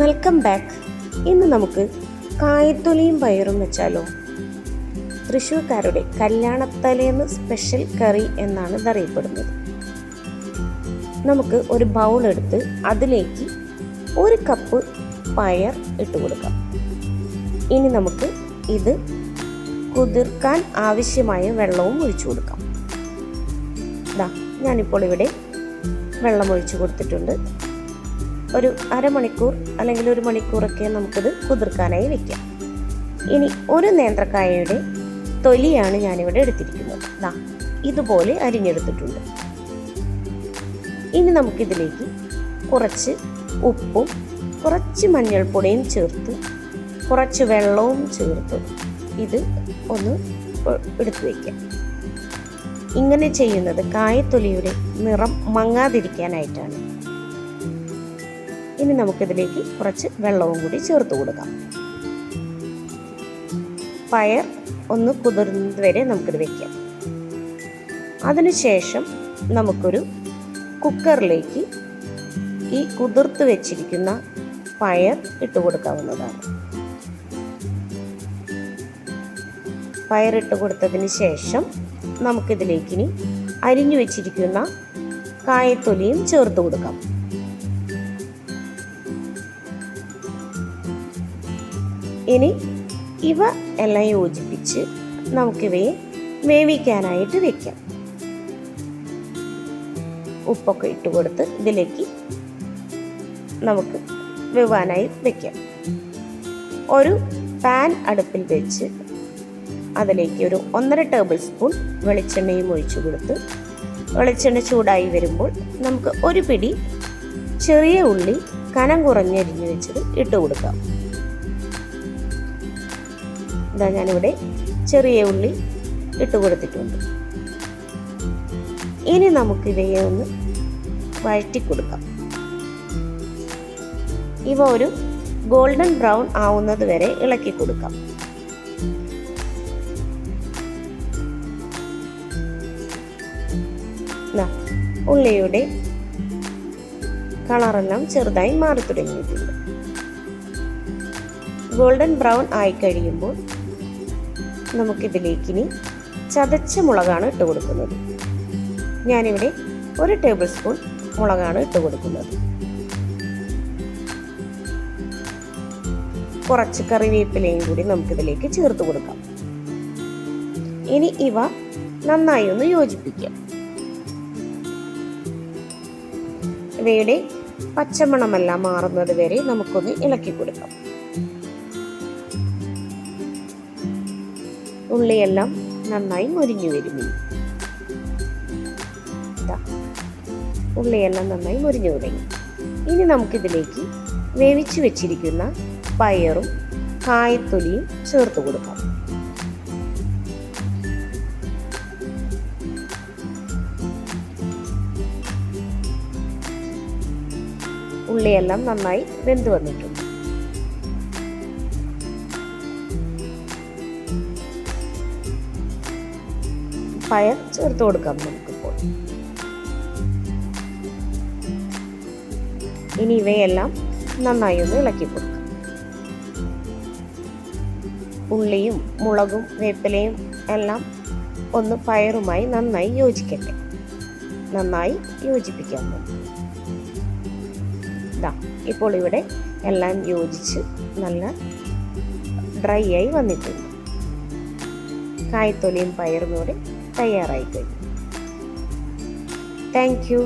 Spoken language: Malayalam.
വെൽക്കം ബാക്ക് ഇന്ന് നമുക്ക് കായത്തൊലിയും പയറും വെച്ചാലോ? തൃശ്ശൂർക്കാരുടെ കല്യാണത്തലേന്ന് സ്പെഷ്യൽ കറി എന്നാണ് ഇതറിയപ്പെടുന്നത് നമുക്ക് ഒരു ബൗൾ എടുത്ത് അതിലേക്ക് ഒരു കപ്പ് പയർ ഇട്ട് കൊടുക്കാം. ഇനി നമുക്ക് ഇത് കുതിർക്കാൻ ആവശ്യമായ വെള്ളവും ഒഴിച്ചു കൊടുക്കാം. ദാ ഞാനിപ്പോൾ ഇവിടെ വെള്ളം ഒഴിച്ചു കൊടുത്തിട്ടുണ്ട്. ഒരു അരമണിക്കൂർ അല്ലെങ്കിൽ ഒരു മണിക്കൂറൊക്കെ നമുക്കിത് കുതിർക്കാനായി വെക്കാം. ഇനി ഒരു നേന്ത്രക്കായയുടെ തൊലിയാണ് ഞാനിവിടെ എടുത്തിരിക്കുന്നത്. ദാ ഇതുപോലെ അരിഞ്ഞെടുത്തിട്ടുണ്ട്. ഇനി നമുക്കിതിലേക്ക് കുറച്ച് ഉപ്പും കുറച്ച് മഞ്ഞൾപ്പൊടിയും ചേർത്ത് കുറച്ച് വെള്ളവും ചേർത്ത് ഇത് ഒന്ന് എടുത്തു വയ്ക്കാം ഇങ്ങനെ ചെയ്യുന്നത് കായത്തൊലിയുടെ നിറം മങ്ങാതിരിക്കാനായിട്ടാണ്. ഇനി നമുക്കിതിലേക്ക് കുറച്ച് വെള്ളവും കൂടി ചേർത്ത് കൊടുക്കാം. പയർ ഒന്ന് കുതിർന്നത് വരെ നമുക്കിത് വെക്കാം. അതിനുശേഷം നമുക്കൊരു കുക്കറിലേക്ക് ഈ കുതിർത്ത് വെച്ചിരിക്കുന്ന പയർ ഇട്ട് കൊടുക്കാവുന്നതാണ്. പയറിട്ട് കൊടുത്തതിന് ശേഷം നമുക്കിതിലേക്കിനി അരിഞ്ഞു വെച്ചിരിക്കുന്ന കായത്തൊലിയും ചേർത്ത് കൊടുക്കാം. ഇനി ഇവ എല്ലാം യോജിപ്പിച്ച് നമുക്കിവയെ വേവിക്കാനായിട്ട് വെക്കാം. ഉപ്പൊക്കെ ഇട്ട് കൊടുത്ത് ഇതിലേക്ക് നമുക്ക് വെവാനായി വെക്കാം. ഒരു പാൻ അടുപ്പിൽ വെച്ച് അതിലേക്ക് ഒരു ഒന്നര ടേബിൾ സ്പൂൺ വെളിച്ചെണ്ണയും ഒഴിച്ചു കൊടുത്ത് വെളിച്ചെണ്ണ ചൂടായി വരുമ്പോൾ നമുക്ക് ഒരു പിടി ചെറിയ ഉള്ളി കനം കുറഞ്ഞരിഞ്ഞ് വെച്ചത് ഇട്ട് കൊടുക്കാം. ഇതാ ഞാനിവിടെ ചെറിയ ഉള്ളി ഇട്ട് കൊടുത്തിട്ടുണ്ട്. ഇനി നമുക്ക് ഇവയെ ഒന്ന് വഴറ്റി കൊടുക്കാം. ഇവ ഒരു ഗോൾഡൻ ബ്രൗൺ ആവുന്നത് വരെ ഇളക്കി കൊടുക്കാം. ഉള്ളിയുടെ കളറെല്ലാം ചെറുതായി മാറി തുടങ്ങിയിട്ടുണ്ട്. ഗോൾഡൻ ബ്രൗൺ ആയി കഴിയുമ്പോൾ നമുക്കിതിലേക്ക് ഇനി ചതച്ച മുളകാണ് ഇട്ട് കൊടുക്കുന്നത്. ഞാനിവിടെ ഒരു ടേബിൾ സ്പൂൺ മുളകാണ് ഇട്ട് കൊടുക്കുന്നത്. കുറച്ച് കറിവേപ്പിലയും കൂടി നമുക്കിതിലേക്ക് ചേർത്ത് കൊടുക്കാം. ഇനി ഇവ നന്നായി ഒന്ന് യോജിപ്പിക്കാം. ഇവയുടെ പച്ചമണമെല്ലാം മാറുന്നത് വരെ നമുക്കൊന്ന് ഇളക്കി കൊടുക്കാം. ഉള്ളിയെല്ലാം നന്നായി മുരിഞ്ഞു വരുന്നു. ഉള്ളിയെല്ലാം നന്നായി മുരിഞ്ഞു തുടങ്ങി. ഇനി നമുക്കിതിലേക്ക് വേവിച്ചു വെച്ചിരിക്കുന്ന പയറും കായത്തൊലിയും ചേർത്ത് കൊടുക്കാം. ഉള്ളിയെല്ലാം നന്നായി വെന്തു വന്നിട്ടുണ്ട്. പയർ ചേർത്ത് കൊടുക്കാം നമുക്കിപ്പോൾ. ഇനി ഇവയെല്ലാം നന്നായി ഒന്ന് ഇളക്കി കൊടുക്കാം. ഉള്ളിയും മുളകും വേപ്പിലയും എല്ലാം ഒന്ന് പയറുമായി നന്നായി യോജിക്കട്ടെ. നന്നായി യോജിപ്പിക്കാൻ നമുക്ക് ഇതാ ഇപ്പോൾ ഇവിടെ എല്ലാം യോജിച്ച് നല്ല ഡ്രൈ ആയി വന്നിട്ടുണ്ട്. കായ്ത്തൊലിയും പയറും കൂടെ തയ്യാറായി കഴിഞ്ഞു താങ്ക് യു